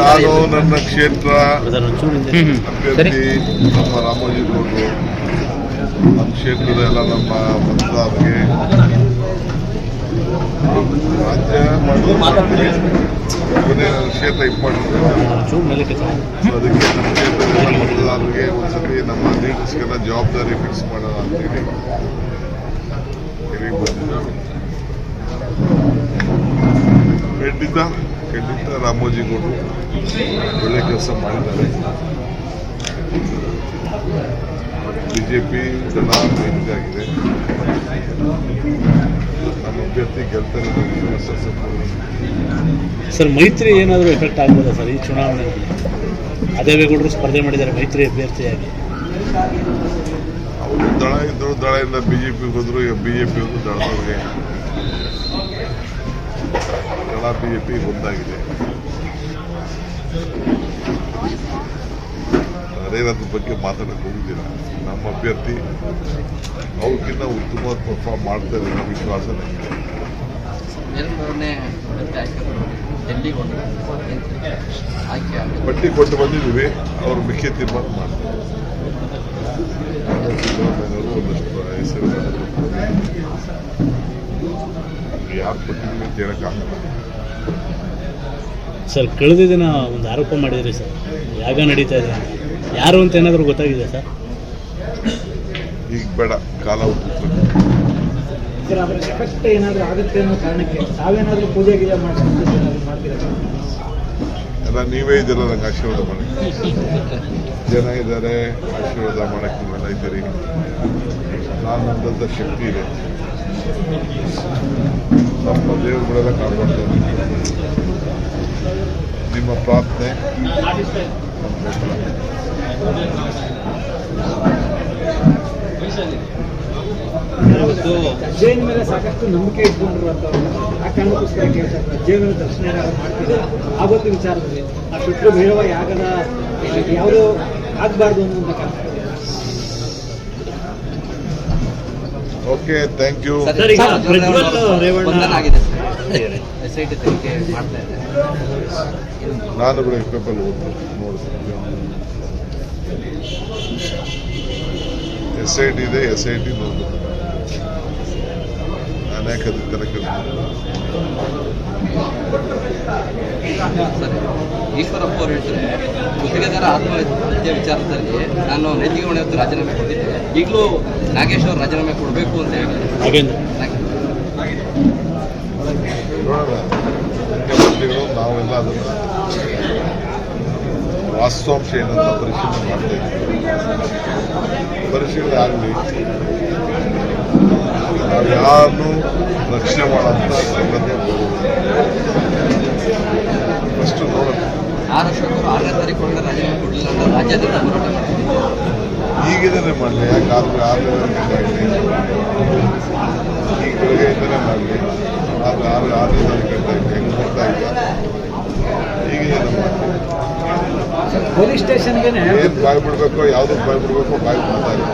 ನಾನು? ನನ್ನ ಕ್ಷೇತ್ರ ಅಭ್ಯರ್ಥಿ ನಮ್ಮ ರಾಮೋಜಿ ಗೌಡರು ನಮ್ಮ ಕ್ಷೇತ್ರದೆಲ್ಲ ನಮ್ಮ ಮತದಾರರಿಗೆ ರಾಜ್ಯ. ನನ್ನ ಕ್ಷೇತ್ರ ಇಂಪಾರ್ಟೆಂಟ್ ಅದಕ್ಕೆ ನಮ್ಮ ಕ್ಷೇತ್ರದ ಮತದಾರರಿಗೆ ಒಂದ್ಸತಿ ನಮ್ಮ ಲೀಡರ್ಸ್ಗೆಲ್ಲ ಜವಾಬ್ದಾರಿ ಫಿಕ್ಸ್ ಮಾಡೋಣ ಅಂತೇಳಿ ಹೇಳಿ. ಬಂದಿದ್ದಾರೆ ಖಂಡಿತ ಖಂಡಿತ ರಾಮೋಜಿ ಗೌಡರು ಒಳ್ಳೆ ಕೆಲಸ ಮಾಡಿದ್ದಾರೆ. ಬಿಜೆಪಿ ಜನ ಆಗಿದೆ. ನಮ್ಮ ಅಭ್ಯರ್ಥಿ ಗೆಲ್ತಾರೆ ಸರ್ ಮೈತ್ರಿ ಏನಾದರೂ ಎಫೆಕ್ಟ್ ಆಗ್ಬೋದ ಸರ್ ಈ ಚುನಾವಣೆಯಲ್ಲಿ? ಅದೇವೇಗೌಡರು ಸ್ಪರ್ಧೆ ಮಾಡಿದ್ದಾರೆ ಮೈತ್ರಿ ಅಭ್ಯರ್ಥಿಯಾಗಿ. ಅವರು ದಳ ಇದ್ದರು ದಳದಿಂದ ಬಿಜೆಪಿ ಹೋದ್ರು ಈಗ ಬಿಜೆಪಿ ಹೋದ್ರು ದಳದವ್ರಿಗೆ. ದಳ ಪಿ ಒಂದಾಗಿದೆ. ಅದೇನದ್ರ ಬಗ್ಗೆ ಮಾತಾಡಕ್ಕೆ ಹೋಗಿದ್ದೀರ ನಮ್ಮ ಅಭ್ಯರ್ಥಿ ಅವ್ರಿಗಿಂತ ಉತ್ತಮ ಪರ್ಫಾರ್ಮ್ ಮಾಡ್ತಾರೆ ಅನ್ನೋ ವಿಶ್ವಾಸ ನನಗೆ ಬಟ್ಟಿ. ಪಟ್ಟಿ ಕೊಟ್ಟು ಬಂದಿದ್ದೀವಿ. ಅವರು ಮುಖ್ಯ ತೀರ್ಮಾನ ಮಾಡ್ತಾರೆ. ಒಂದಷ್ಟು ಹೆಸರು ಯಾರು ಕೊಟ್ಟಿದ್ದೀವಿ ಅಂತ ಹೇಳಕ್ಕಾಗಲ್ಲ ಸರ್ ಕಳೆದ ದಿನ ಒಂದು ಆರೋಪ ಮಾಡಿದ್ರಿ ಸರ್. ಯಾಗ ನಡೀತಾ ಇದೆ? ಯಾರು ಅಂತ ಏನಾದರೂ ಗೊತ್ತಾಗಿದೆ ಸರ್? ಈಗ ಬೇಡ ಕಾಲ ಎಫೆಕ್ಟ್ ಏನಾದರೂ ಆಗುತ್ತೆ ಅನ್ನೋ ಕಾರಣಕ್ಕೆ ತಾವೇನಾದರೂ ಪೂಜೆ ಗೀಜೆ? ಎಲ್ಲ ನೀವೇ ಇದ್ದೀರ ನಂಗೆ ಆಶೀರ್ವಾದ ಮಾಡಿ ಜನ ಇದ್ದಾರೆ ಆಶೀರ್ವಾದ ಮಾಡಕ್ಕೆ ನೀವೆಲ್ಲ ಇದ್ದೀರಿ. ನಾನು ನನ್ನಂಥ ಶಕ್ತಿ ಇದೆ. ನಮ್ಮ ದೇವರುಗಳೆಲ್ಲ ಕಾಪಾಡ್ತಾರೆ. ನಿಮ್ಮ ಪ್ರಾರ್ಥನೆ. ಅಜ್ಜಯ್ಯನ ಮೇಲೆ ಸಾಕಷ್ಟು ನಂಬಿಕೆ ಇಟ್ಕೊಂಡಿರುವಂಥವ್ರು. ಆ ಕಾರಣಕ್ಕೋಸ್ಕರ ಕೇಳ್ತಾರೆ ಅಜ್ಜಯ್ಯನ ದರ್ಶನ ಏನಾದ್ರು ಆವತ್ತು ವಿಚಾರದಲ್ಲಿ ಆ ಶುಕ್ರ ಭೈರವ ಯಾಗದ ಯಾವುದೋ ಆಗಬಾರ್ದು ಅನ್ನುವಂಥ ಕಾರಣ. ಓಕೆ ಥ್ಯಾಂಕ್ ಯು ರೇವಣ್ಣ- ನಾನು ಕೂಡ ಪೇಪರ್ ಓದಿ ನೋಡಿದೆ ಎಸ್ ಐ ಟಿ ಇದೆ ಎಸ್ ಐ ಟಿ ನೋಡಿದೆ ನಾನು ಯಾಕೆ ಅದ್ರ ಥರ ಈಶ್ವರಪ್ಪ ಅವರು ಹೇಳ್ತಾರೆ ಗುತ್ತಿಗೆದಾರ ಆತ್ಮಹತ್ಯೆ ವಿಚಾರದಲ್ಲಿ ನಾನು ನೈತಿಕ ಹೊಣೆ ಹೊತ್ತು ರಾಜೀನಾಮೆ ಕೊಟ್ಟಿದ್ದೆ ಈಗಲೂ ನಾಗೇಶ್ ಅವರು ರಾಜೀನಾಮೆ ಕೊಡಬೇಕು ಅಂತ ಹೇಳಿದ್ದಾರೆ. ನೋಡೋಣ ಮುಖ್ಯಮಂತ್ರಿಗಳು ನಾವೆಲ್ಲ ಅದನ್ನು ವಾಸ್ತವಾಂಶ ಏನಂತ ಪರಿಶೀಲನೆ ಮಾಡ್ತಾ ಇದ್ದೀವಿ. ಪರಿಶೀಲನೆ ಆಗಲಿ. ನಾವು ಯಾರನ್ನು ರಕ್ಷಣೆ ಮಾಡೋಂಥ ಸಂಗತಿ ಫಸ್ಟು ನೋಡೋಣ. ಆರ್ ಅವರು ಆರನೇ ತಾರೀಕು ಅಂತ ಹೋರಾಟ ಈಗಿದ್ರೆ ಮಾಡಲಿ ಯಾಕೆ ಆರು ಆರು ಗಂಟೆ ಈಗ ಇಂದನೇ ಮಾಡಲಿ ಆರು ಆರು ಆರು ಗಂಟೆ ಹೆಂಗೆ ನೋಡ್ತಾ ಇಲ್ಲ ಪೊಲೀಸ್ ಸ್ಟೇಷನ್ಗೆ ಏನು ಬಾಯ್ ಬಿಡಬೇಕು ಯಾವುದಕ್ಕೆ ಬಾಯ್ ಬಿಡಬೇಕು ಬಾಯ್ ಬಿಡ್ತಾ ಇಲ್ಲ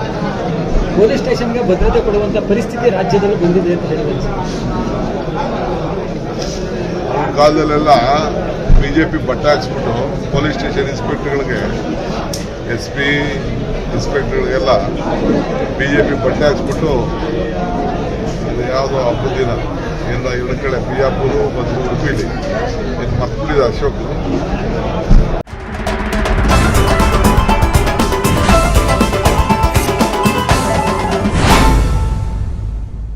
ಪೊಲೀಸ್ ಸ್ಟೇಷನ್ಗೆ ಭದ್ರತೆ ಕೊಡುವಂಥ ಪರಿಸ್ಥಿತಿ ರಾಜ್ಯದಲ್ಲಿ ಬಂದಿದೆ ಅಂತ ಹೇಳಿದ್ರು ಕಾಲದಲ್ಲೆಲ್ಲ ಬಿ ಜೆ ಪಿ ಬಟ್ಟೆ ಹಾಕ್ಸ್ಬಿಟ್ಟು ಪೊಲೀಸ್ ಸ್ಟೇಷನ್ ಇನ್ಸ್ಪೆಕ್ಟರ್ಗಳಿಗೆ ಎಸ್ ಪಿ ಇನ್ಸ್ಪೆಕ್ಟರ್ಗಳಿಗೆಲ್ಲ ಬಿ ಜೆ ಪಿ ಬಟ್ಟೆ ಹಾಕ್ಸ್ಬಿಟ್ಟು ಅದು ಯಾವುದೋ ಹಬ್ಬದ ದಿನ. ಎಲ್ಲ ಎರಡು ಕಡೆ ಬಿಜಾಪುರ ಮತ್ತು ಉಡುಪಿಲಿ. ಇದು ಮಕ್ಕಳಿದೆ ಅಶೋಕ್.